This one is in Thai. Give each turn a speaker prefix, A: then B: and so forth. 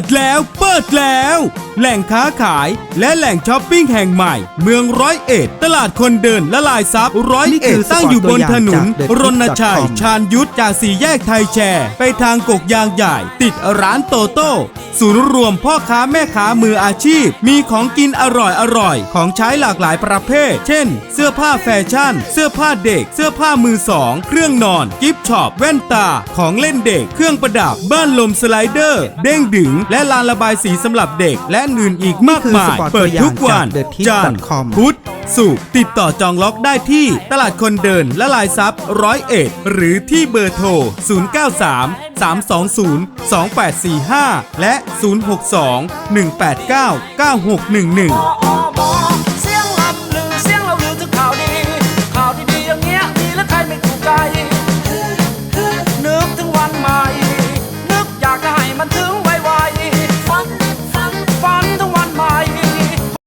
A: ดแล้ว เปิดแล้ว แหล่งค้าขายและแหล่งช้อปปิ้งแห่งใหม่ เมืองร้อยเอ็ด ตลาดคนเดินละลายซับร้อย
B: นี่
A: เอ็
B: คื
A: ด
B: อ
A: ตั้งอยู่บนถนน
B: สปอร์ตตัวอย่างจาก
A: รณชัย
B: TheTip.com
A: ชาญยุทธจากสี่แยกไทยแชร์ ไปทางกกยางใหญ่ ติดร้านโตโต้ศูนย์รวมพ่อค้าแม่ค้ามืออาชีพ มีของกินอร่อยอร่อย ของใช้หลากหลายประเภท เช่น เสื้อผ้าแฟชั่น เสื้อผ้าเด็ก เสื้อผ้ามือสอง เครื่องนอน กิฟต์ช็อป แว่นตา ของเล่นเด็ก เครื่องประดับ บ้านลมสไลเดอร์ เด้งดึงและลานระบายสีสำหรับเด็ก และอื่นอีกมากมาย
B: นี่คือสปอร์ต
A: เปิดทุกวัน
B: ตัวอย่างจาก
A: จันทร์
B: TheTip.com
A: พุธศุกร์ติดต่อจองล็อกได้ที่ตลาดคนเดินและลายซับร้อยเอ็ดหรือที่เบอร์โทร 093 320 2845 และ 062 189 9611